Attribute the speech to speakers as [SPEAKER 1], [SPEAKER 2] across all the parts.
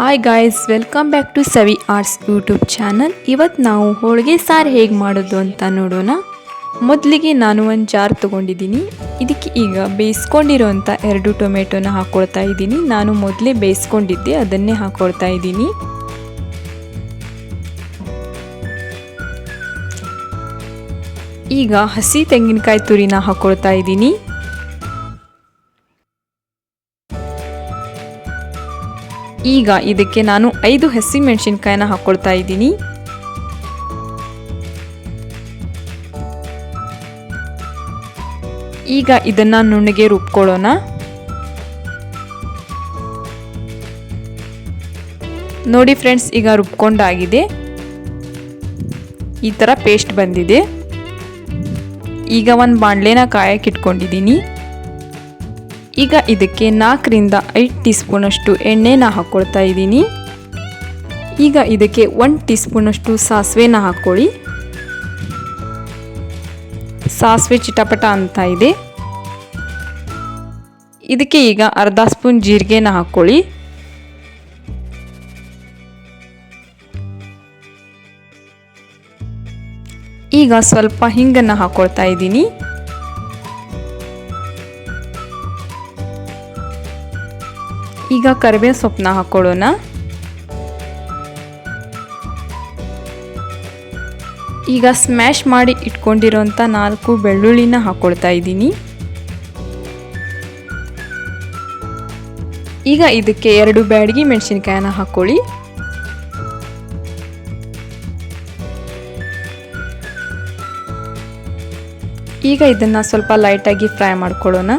[SPEAKER 1] Hi guys welcome back to Savi Arts YouTube channel ಇವತ್ತು ನಾವು ಹೋಳಿಗೆ ಸಾರು ಹೇಗೆ ಮಾಡೋದು ಅಂತ ನೋಡೋಣ. ಮೊದಲಿಗೆ ನಾನು ಒಂದು ಜಾರ್ ತೊಗೊಂಡಿದ್ದೀನಿ. ಇದಕ್ಕೆ ಈಗ ಬೇಯಿಸ್ಕೊಂಡಿರೋಂಥ ಎರಡು ಟೊಮೆಟೊನ ಹಾಕ್ಕೊಳ್ತಾ ಇದ್ದೀನಿ. ನಾನು ಮೊದಲೇ ಬೇಯಿಸ್ಕೊಂಡಿದ್ದೆ, ಅದನ್ನೇ ಹಾಕ್ಕೊಳ್ತಾ ಇದ್ದೀನಿ. ಈಗ ಹಸಿ ತೆಂಗಿನಕಾಯಿ ತುರಿನ ಹಾಕ್ಕೊಳ್ತಾ ಇದ್ದೀನಿ. ಈಗ ಇದಕ್ಕೆ ನಾನು ಐದು ಹಸಿ ಮೆಣಸಿನ್ಕಾಯನ್ನ ಹಾಕ್ಕೊಳ್ತಾ ಇದ್ದೀನಿ. ಈಗ ಇದನ್ನ ನುಣ್ಣಗೆ ರುಬ್ಕೊಳ್ಳೋಣ. ನೋಡಿ ಫ್ರೆಂಡ್ಸ್, ಈಗ ರುಬ್ಕೊಂಡಾಗಿದೆ. ಈ ಥರ ಪೇಸ್ಟ್ ಬಂದಿದೆ. ಈಗ ಒಂದು ಬಾಣಲೆನ ಕಾಯಕ್ಕೆ ಇಟ್ಕೊಂಡಿದ್ದೀನಿ. ಈಗ ಇದಕ್ಕೆ ನಾಲ್ಕರಿಂದ ಐದು ಟೀ ಸ್ಪೂನಷ್ಟು ಎಣ್ಣೆನ ಹಾಕ್ಕೊಳ್ತಾ ಇದ್ದೀನಿ. ಈಗ ಇದಕ್ಕೆ ಒನ್ ಟೀ ಸ್ಪೂನಷ್ಟು ಸಾಸಿವೆನ ಹಾಕ್ಕೊಳ್ಳಿ. ಸಾಸಿವೆ ಚಿಟಪಟ ಅಂತ ಇದೆ. ಇದಕ್ಕೆ ಈಗ ಅರ್ಧ ಸ್ಪೂನ್ ಜೀರಿಗೆನ ಹಾಕ್ಕೊಳ್ಳಿ. ಈಗ ಸ್ವಲ್ಪ ಹಿಂಗನ್ನು ಹಾಕ್ಕೊಳ್ತಾ ಇದ್ದೀನಿ. ಈಗ ಕರಿಬೇವು ಸೊಪ್ಪನ್ನ ಹಾಕ್ಕೊಳ್ಳೋಣ ಈಗ ಸ್ಮ್ಯಾಶ್ ಮಾಡಿ ಇಟ್ಕೊಂಡಿರೋಂಥ ನಾಲ್ಕು ಬೆಳ್ಳುಳ್ಳಿನ ಹಾಕ್ಕೊಳ್ತಾ ಇದ್ದೀನಿ. ಈಗ ಇದಕ್ಕೆ ಎರಡು ಬ್ಯಾಡಗಿ ಮೆಣಸಿನ್ಕಾಯನ್ನ ಹಾಕ್ಕೊಳ್ಳಿ ಈಗ ಇದನ್ನು ಸ್ವಲ್ಪ ಲೈಟಾಗಿ ಫ್ರೈ ಮಾಡ್ಕೊಳ್ಳೋಣ.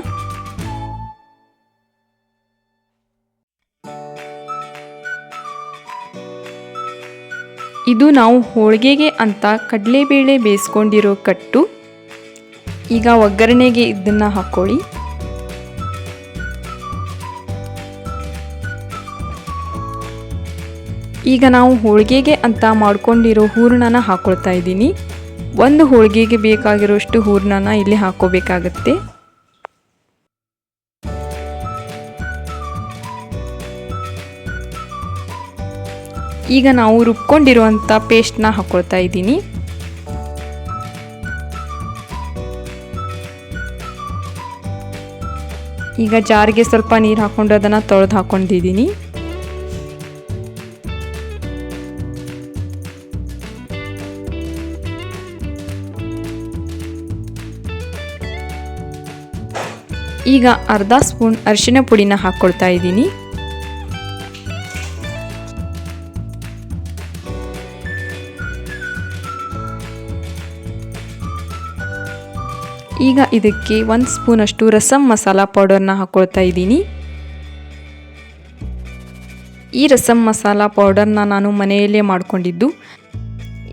[SPEAKER 1] ಇದು ನಾವು ಹೋಳಿಗೆಗೆ ಅಂತ ಕಡಲೆಬೇಳೆ ಬೇಯಿಸ್ಕೊಂಡಿರೋ ಕಟ್ಟು. ಈಗ ಒಗ್ಗರಣೆಗೆ ಇದನ್ನು ಹಾಕ್ಕೊಳ್ಳಿ ಈಗ ನಾವು ಹೋಳಿಗೆಗೆ ಅಂತ ಮಾಡ್ಕೊಂಡಿರೋ ಹೂರ್ಣನ ಹಾಕ್ಕೊಳ್ತಾ ಇದ್ದೀನಿ. ಒಂದು ಹೋಳಿಗೆಗೆ ಬೇಕಾಗಿರೋಷ್ಟು ಹೂರ್ಣನ ಇಲ್ಲಿ ಹಾಕ್ಕೋಬೇಕಾಗತ್ತೆ ಈಗ ನಾವು ರುಬ್ಕೊಂಡಿರುವಂಥ ಪೇಸ್ಟ್ನ ಹಾಕ್ಕೊಳ್ತಾ ಇದ್ದೀನಿ. ಈಗ ಜಾರಿಗೆ ಸ್ವಲ್ಪ ನೀರು ಹಾಕ್ಕೊಂಡು ಅದನ್ನು ತೊಳೆದು ಹಾಕ್ಕೊಂಡಿದ್ದೀನಿ ಈಗ ಅರ್ಧ ಸ್ಪೂನ್ ಅರಿಶಿನ ಪುಡಿನ ಹಾಕ್ಕೊಳ್ತಾ ಇದ್ದೀನಿ. ಈಗ ಇದಕ್ಕೆ ಒಂದು ಸ್ಪೂನಷ್ಟು ರಸಮ್ ಮಸಾಲ ಪೌಡರ್ನ ಹಾಕ್ಕೊಳ್ತಾ ಇದ್ದೀನಿ. ಈ ರಸಮ್ ಮಸಾಲ ಪೌಡರ್ನ ನಾನು ಮನೆಯಲ್ಲೇ ಮಾಡಿಕೊಂಡಿದ್ದು.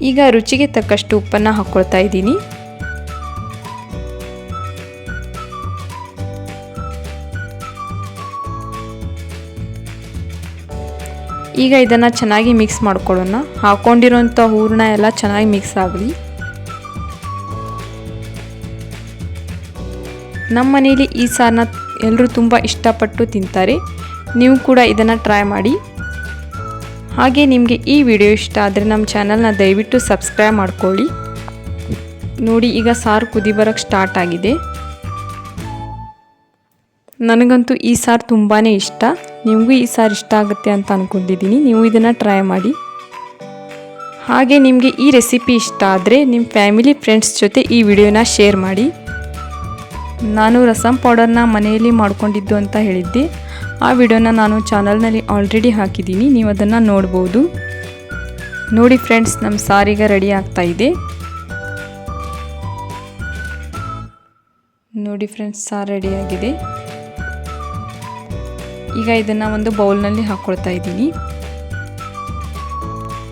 [SPEAKER 1] ಈಗ ರುಚಿಗೆ ತಕ್ಕಷ್ಟು ಉಪ್ಪನ್ನು ಹಾಕ್ಕೊಳ್ತಾ ಇದ್ದೀನಿ. ಈಗ ಇದನ್ನು ಚೆನ್ನಾಗಿ ಮಿಕ್ಸ್ ಮಾಡ್ಕೊಳ್ಳೋಣ. ಹಾಕ್ಕೊಂಡಿರೋಂಥ ಹೂರಣ ಎಲ್ಲ ಚೆನ್ನಾಗಿ ಮಿಕ್ಸ್ ಆಗಲಿ. ನಮ್ಮ ಮನೆಯಲ್ಲಿ ಈ ಸಾರನ್ನ ಎಲ್ಲರೂ ತುಂಬ ಇಷ್ಟಪಟ್ಟು ತಿಂತಾರೆ. ನೀವು ಕೂಡ ಇದನ್ನು ಟ್ರೈ ಮಾಡಿ. ಹಾಗೆ ನಿಮಗೆ ಈ ವಿಡಿಯೋ ಇಷ್ಟ ಆದರೆ ನಮ್ಮ ಚಾನಲ್ನ ದಯವಿಟ್ಟು ಸಬ್ಸ್ಕ್ರೈಬ್ ಮಾಡ್ಕೊಳ್ಳಿ. ನೋಡಿ, ಈಗ ಸಾರು ಕುದಿ ಬರೋಕ್ಕೆ ಸ್ಟಾರ್ಟ್ ಆಗಿದೆ. ನನಗಂತೂ ಈ ಸಾರು ತುಂಬಾ ಇಷ್ಟ. ನಿಮಗೂ ಈ ಸಾರು ಇಷ್ಟ ಆಗುತ್ತೆ ಅಂತ ಅಂದ್ಕೊಂಡಿದ್ದೀನಿ ನೀವು ಇದನ್ನು ಟ್ರೈ ಮಾಡಿ. ಹಾಗೆ ನಿಮಗೆ ಈ ರೆಸಿಪಿ ಇಷ್ಟ ಆದರೆ ನಿಮ್ಮ ಫ್ಯಾಮಿಲಿ ಫ್ರೆಂಡ್ಸ್ ಜೊತೆ ಈ ವಿಡಿಯೋನ ಶೇರ್ ಮಾಡಿ. ನಾನು ರಸಂ ಪೌಡರ್ನ ಮನೆಯಲ್ಲಿ ಮಾಡಿಕೊಂಡಿದ್ದು ಅಂತ ಹೇಳಿದ್ದೆ. ಆ ವಿಡಿಯೋನ ನಾನು ಚಾನಲ್ನಲ್ಲಿ ಆಲ್ರೆಡಿ ಹಾಕಿದ್ದೀನಿ. ನೀವು ಅದನ್ನು ನೋಡ್ಬೋದು. ನೋಡಿ ಫ್ರೆಂಡ್ಸ್ ನಮ್ಮ ಸಾರಿಗೆ ರೆಡಿ ಆಗ್ತಾ ಇದೆ. ನೋಡಿ ಫ್ರೆಂಡ್ಸ್ ಸಾರು ರೆಡಿಯಾಗಿದೆ ಈಗ ಇದನ್ನು ಒಂದು ಬೌಲ್ನಲ್ಲಿ ಹಾಕ್ಕೊಳ್ತಾ ಇದ್ದೀನಿ.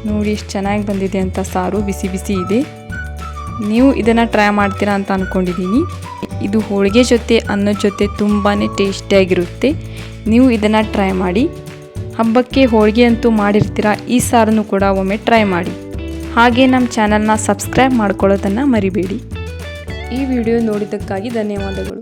[SPEAKER 1] ನೋಡಿ ಎಷ್ಟು ಚೆನ್ನಾಗಿ ಬಂದಿದೆ ಅಂತ ಸಾರು, ಬಿಸಿ ಬಿಸಿ ಇದೆ. ನೀವು ಇದನ್ನು ಟ್ರೈ ಮಾಡ್ತೀರಾ ಅಂತ ಅಂದ್ಕೊಂಡಿದ್ದೀನಿ ಇದು ಹೋಳಿಗೆ ಜೊತೆ ಅನ್ನ ಜೊತೆ ತುಂಬಾ ಟೇಸ್ಟಿಯಾಗಿರುತ್ತೆ. ನೀವು ಇದನ್ನು ಟ್ರೈ ಮಾಡಿ. ಹಬ್ಬಕ್ಕೆ ಹೋಳಿಗೆ ಅಂತೂ ಮಾಡಿರ್ತೀರ, ಈ ಸಾರನ್ನು ಕೂಡ ಒಮ್ಮೆ ಟ್ರೈ ಮಾಡಿ. ಹಾಗೆ ನಮ್ಮ ಚಾನಲ್ನ ಸಬ್ಸ್ಕ್ರೈಬ್ ಮಾಡ್ಕೊಳ್ಳೋದನ್ನು ಮರಿಬೇಡಿ. ಈ ವಿಡಿಯೋ ನೋಡಿದ್ದಕ್ಕಾಗಿ ಧನ್ಯವಾದಗಳು.